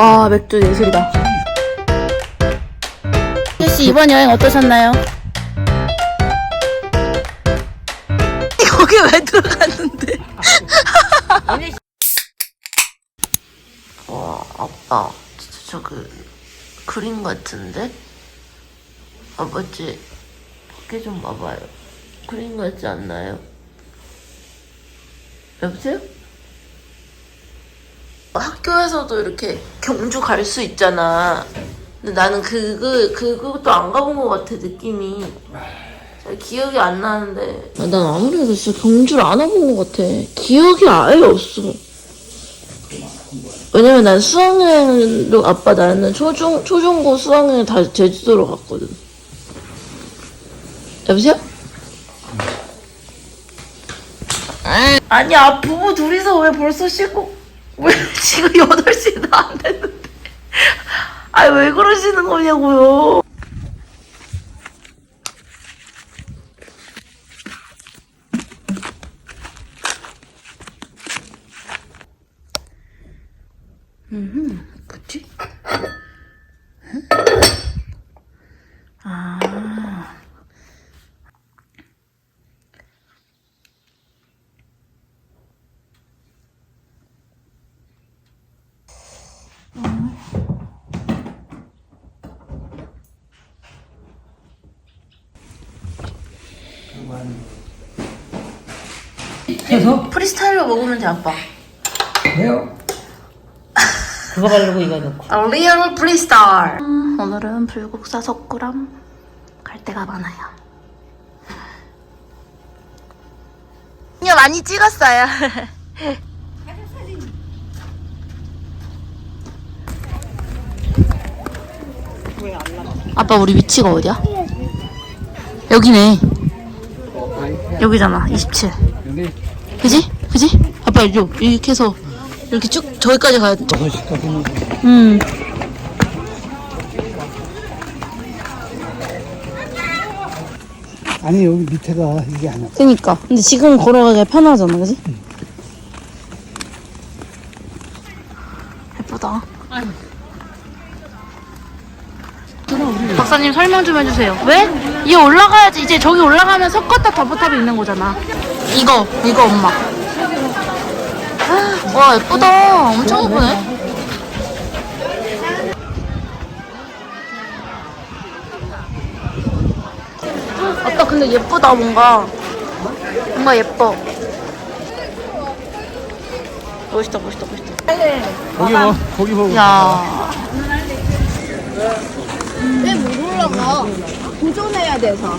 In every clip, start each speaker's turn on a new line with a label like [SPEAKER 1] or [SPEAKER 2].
[SPEAKER 1] 와 맥주 예술이다. 씨 이번 여행 어떠셨나요? 여기 왜 들어갔는데? 와 아빠 진짜 저그 그림 같은데? 아버지 밖에 좀 봐봐요. 그림 같지 않나요? 여보세요? 학교에서도 이렇게 경주 갈 수 있잖아. 근데 나는 그거 그것도 안 가본 것 같아 느낌이. 잘 기억이 안 나는데. 난 아무래도 진짜 경주를 안 와본 것 같아. 기억이 아예 없어. 왜냐면 난 수학여행도 아빠 나는 초중 초중고 수학여행 다 제주도로 갔거든. 여보세요? 아니야 부부 둘이서 왜 벌써 씻고 왜 지금 8시도 안 됐는데 아니 왜 그러시는 거냐고요 음, 그치? 아.
[SPEAKER 2] 해서?
[SPEAKER 1] 프리스타일로 먹으면 돼 아빠.
[SPEAKER 2] 왜요? 그거 바르고 이거 넣고.
[SPEAKER 1] A real 프리스타일. 오늘은 불국사 석굴암 갈 데가 많아요. 그냥 많이 찍었어요. 아빠 우리 위치가 어디야? 여기네. 여기잖아 27
[SPEAKER 2] 여기
[SPEAKER 1] 그지? 그지? 아빠 요 이렇게 해서 이렇게 쭉 저기까지 가야 돼.
[SPEAKER 2] 6시까지는
[SPEAKER 1] 음.
[SPEAKER 2] 아니 여기 밑에가 이게 아니야
[SPEAKER 1] 그니까. 근데 지금 걸어가기가 편하잖아, 그지? 예 박사님 설명 좀 해주세요. 왜? 이 올라가야지. 이제 저기 올라가면 석가탑 더블탑이 있는 거잖아. 이거, 이거 엄마. 와, 예쁘다. 엄청 예쁘네. 아빠 근데 예쁘다 뭔가 뭔가 예뻐 멋있다 멋있다 멋있다
[SPEAKER 2] 거기 봐 거기
[SPEAKER 1] 봐야
[SPEAKER 3] 못 올라가. 도전해야 돼서.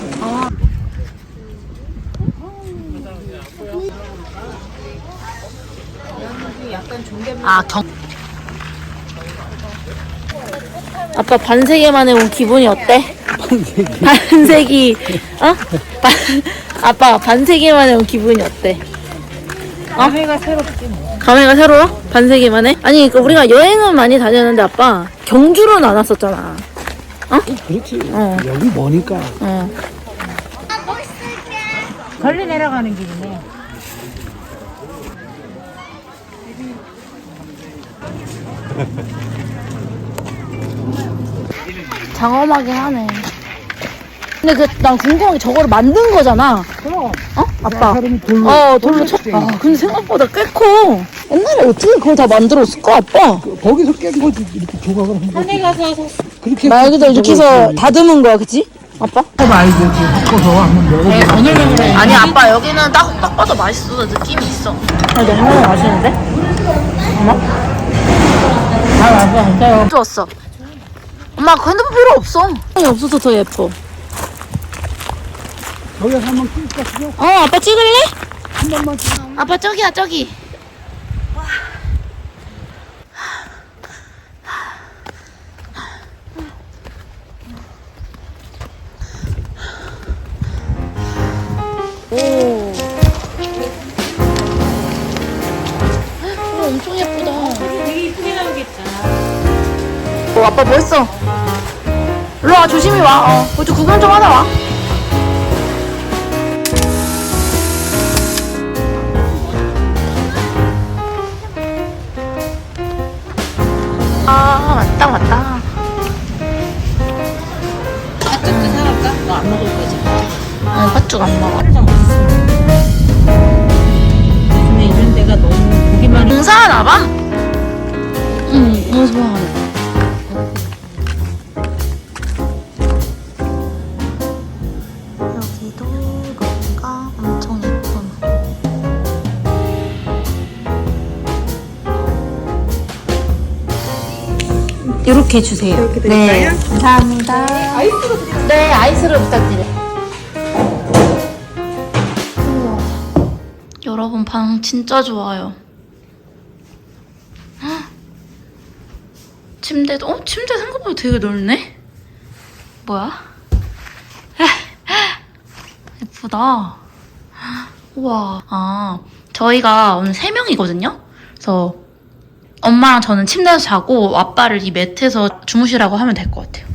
[SPEAKER 1] 아, 경. 아빠 반세기만에 온 기분이 어때? 반세기, 어? 반, 아빠 반세기 만에 온 기분이 어때? 어? 감회가 새롭지 뭐. 감회가 새로워? 반세기 만에? 아니, 그 우리가 여행은 많이 다녔는데 아빠 경주로는 안 왔었잖아.
[SPEAKER 2] 그렇지
[SPEAKER 1] 어.
[SPEAKER 2] 여기 머니까
[SPEAKER 1] 어.
[SPEAKER 4] 걸리 내려가는 길이네.
[SPEAKER 1] 장엄하긴 하네. 근데 그, 난 궁금한 게 저거를 만든 거잖아.
[SPEAKER 4] 그럼
[SPEAKER 1] 어? 아빠.
[SPEAKER 2] 사람이 돌로
[SPEAKER 1] 어, 돌로 쳐. 아, 근데 생각보다 꽤 커. 옛날에 어떻게 그걸 다 만들었을까, 아빠?
[SPEAKER 2] 거기서 깬 거지 이렇게 조각을 한 거지
[SPEAKER 4] 산에 가서
[SPEAKER 2] 그렇게
[SPEAKER 1] 말 그대로 이렇게 해서 다듬은 거야, 그치? 아빠?
[SPEAKER 2] 말고 바꿔서 한번 먹어보자
[SPEAKER 1] 아니, 아빠, 여기는 딱, 딱 봐도 맛있어. 느낌이 있어. 아, 너무 맛있는데? 엄마?
[SPEAKER 4] 다 와서 앉아요.
[SPEAKER 1] 좋았어. 엄마, 그 핸드폰 필요 없어. 아니, 없어서 더 예뻐.
[SPEAKER 2] 거기 한번?
[SPEAKER 1] 어, 아빠 찍을래?
[SPEAKER 2] 한 번만 찍
[SPEAKER 1] 아빠, 저기야, 저기. 너 아빠 뭐 했어? 일로 와 조심히 와. 어, 뭐 그것도 구경 좀 하다 와. 아 맞다 맞다.
[SPEAKER 4] 팥죽도 그 사갈까? 너안 뭐 먹을
[SPEAKER 1] 거지? 아니 팥죽 안 먹어. 이런 데가 너무 고기만. 봐. 응, 너무 좋아하네.
[SPEAKER 4] 이렇게 해주세요. 이렇게
[SPEAKER 1] 네, 감사합니다. 아이스로 드릴까요? 네, 아이스로 부탁드려요. 여러분 방 진짜 좋아요. 헉, 침대도 어 침대 생각보다 되게 넓네. 뭐야? 예쁘다. 우와. 아 저희가 오늘 세 명이거든요. 그래서 엄마랑 저는 침대에서 자고 아빠를 이 매트에서 주무시라고 하면 될 것 같아요.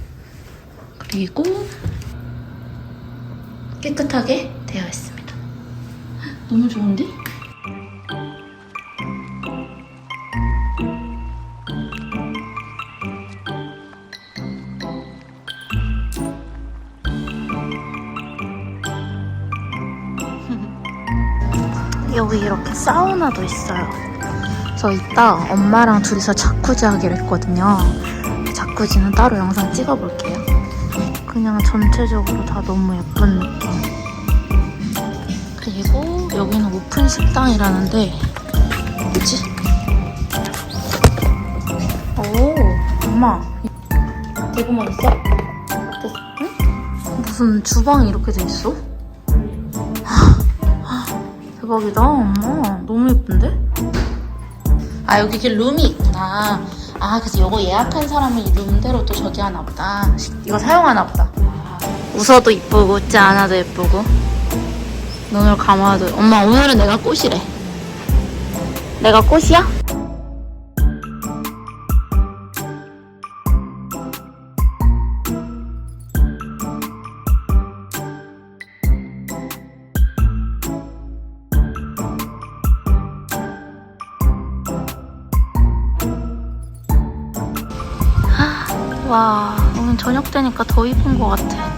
[SPEAKER 1] 그리고 깨끗하게 되어 있습니다. 너무 좋은데? 여기 이렇게 사우나도 있어요. 저 이따 엄마랑 둘이서 자쿠지 하기로 했거든요. 자쿠지는 따로 영상 찍어볼게요. 그냥 전체적으로 다 너무 예쁜 느낌. 그리고 여기는 오픈 식당이라는데 뭐지? 오, 엄마 맛있어? 됐, 응? 무슨 주방이 이렇게 돼 있어? 대박이다, 엄마. 너무 예쁜데? 아 여기 이렇게 룸이 있구나. 아 그래서 이거 예약한 사람은 이 룸대로 또 저기 하나 보다. 이거 사용하나 보다. 웃어도 이쁘고 웃지 않아도 예쁘고. 눈을 감아도 엄마 오늘은 내가 꽃이래. 내가 꽃이야? 와 오늘 저녁 되니까 더 이쁜 것 같아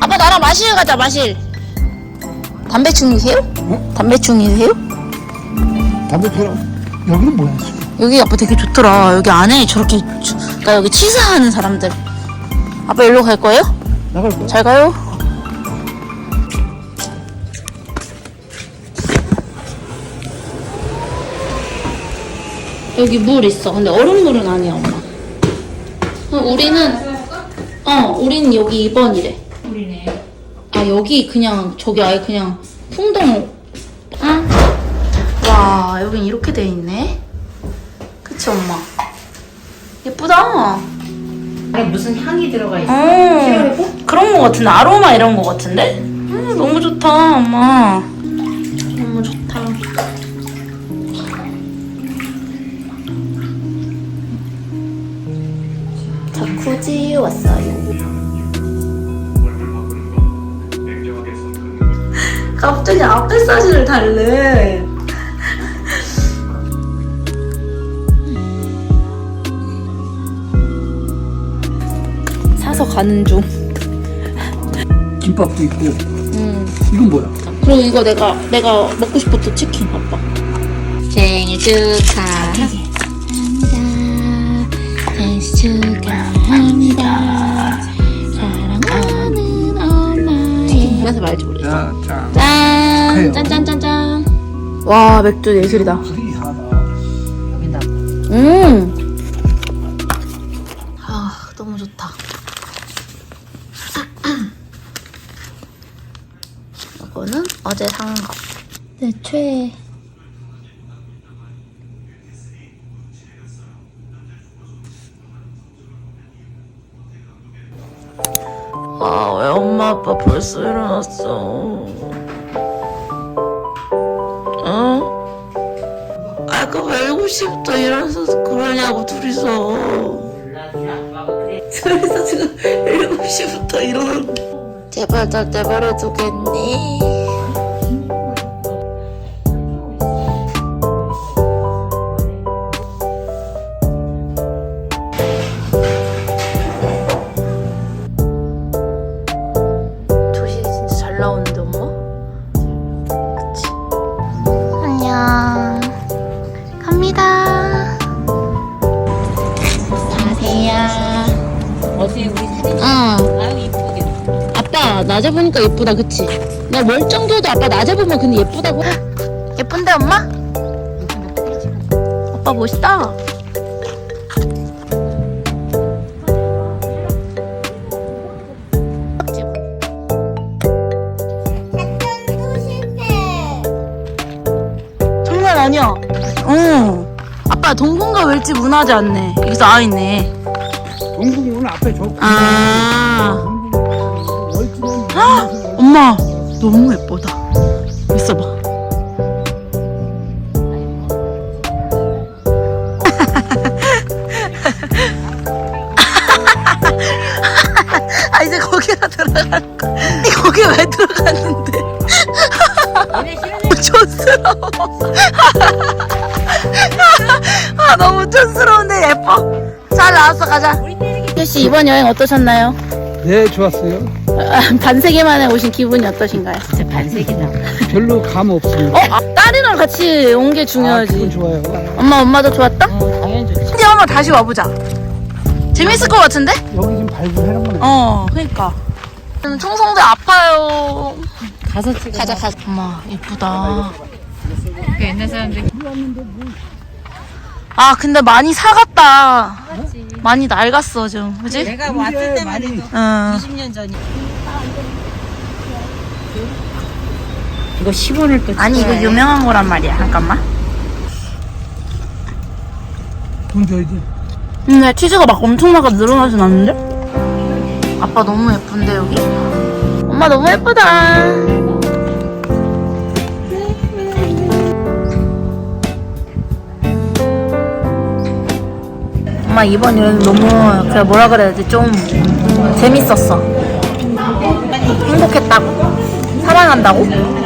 [SPEAKER 1] 아빠 나랑 마실 가자 마실 담배 중이세요?
[SPEAKER 2] 어?
[SPEAKER 1] 담배 중이세요?
[SPEAKER 2] 담배 피러 여기는 뭐야
[SPEAKER 1] 여기 아빠 되게 좋더라 여기 안에 저렇게 주- 그러니까 여기 치사하는 사람들 아빠 일로 갈 거예요?
[SPEAKER 2] 나갈 거야
[SPEAKER 1] 잘 가요 여기 물 있어. 근데 얼음물은 아니야 엄마. 어, 우리는 어 우리는 여기 2번이래.
[SPEAKER 4] 우리네.
[SPEAKER 1] 아 여기 그냥 저기 아예 그냥 풍동 응? 와 여긴 이렇게 돼 있네? 그치 엄마? 예쁘다.
[SPEAKER 4] 안에 무슨 향이 들어가 있어?
[SPEAKER 1] 어. 그런 거 같은데? 아로마 이런 거 같은데? 음, 너무 좋다 엄마 자쿠지 왔어요 갑자기 앞에 사진을 달래. 사서 가는 중.
[SPEAKER 2] 김밥도 있고
[SPEAKER 1] 음.
[SPEAKER 2] 이건 뭐야
[SPEAKER 1] 그리고 이거 내가 내가 먹고 싶었던 치킨 아빠. 생일 축하합니다. 생일 축하 그래서 말지 모르겠어. 짠!
[SPEAKER 2] 축하해요.
[SPEAKER 1] 짠짠짠짠. 와 맥주 예술이다. 음. 아 너무 좋다. 이거는 어제 산 거. 내 최애. 아빠 벌써 일어났어? 어? 아까 왜 7시부터 일어나서 그러냐고 둘이서 둘이서 지금 7시부터 일어났는데 제발 날 내버려 두겠니?
[SPEAKER 4] 어제 우리 사진 아유 이쁘게.
[SPEAKER 1] 아빠 낮에 보니까 예쁘다 그치? 나 멀쩡도도 아빠 낮에 보면 근데 예쁘다고. 예쁜데 엄마? 아빠 멋있다. 장난 아니야. 응. 아빠 동궁과 웰지 문화재 않네? 여기서 아 있네
[SPEAKER 2] 앞에 저
[SPEAKER 1] 아.
[SPEAKER 2] 월지는
[SPEAKER 1] 엄마 너무 예쁘다. 있어봐. 아 이제 거기가 들어가는 거. 이 거기 왜 들어갔는데? 촌스러워. 아 너무 촌스러운데 예뻐. 잘 나왔어 가자 씨 이번 여행 어떠셨나요?
[SPEAKER 2] 네 좋았어요
[SPEAKER 1] 아, 반세기 만에 오신 기분이 어떠신가요?
[SPEAKER 4] 진짜 반색이다.
[SPEAKER 2] 별로 감 없습니다
[SPEAKER 1] 어? 아, 딸이랑 같이 온 게
[SPEAKER 2] 아,
[SPEAKER 1] 중요하지.
[SPEAKER 2] 기분 좋아요
[SPEAKER 1] 엄마, 엄마도 좋았다?
[SPEAKER 4] 어 당연히 좋지.
[SPEAKER 1] 근데 엄마 다시 와보자. 재밌을 것 같은데?
[SPEAKER 2] 여기 지금 발굴해놓은 거네
[SPEAKER 1] 어, 그니까. 저는 청성대 아파요.
[SPEAKER 4] 가서 찍어.
[SPEAKER 1] 가자, 가자. 엄마, 예쁘다.
[SPEAKER 4] 그 옛날 사람들
[SPEAKER 1] 아, 근데 많이 사갔다. 많이 낡았어, 좀. 그지?
[SPEAKER 4] 내가 왔을 때만 해도
[SPEAKER 1] 응.
[SPEAKER 4] 20년 전이. 이거 10원을 또
[SPEAKER 1] 아니, 이거 유명한 거란 말이야. 잠깐만.
[SPEAKER 2] 돈 줘야지
[SPEAKER 1] 근데 치즈가 막 엄청나게 늘어나진 않는데? 아빠 너무 예쁜데, 여기. 엄마 너무 예쁘다. 엄마 이번 여행 너무 그 뭐라 그래야 되지 좀 재밌었어. 행복했다고? 사랑한다고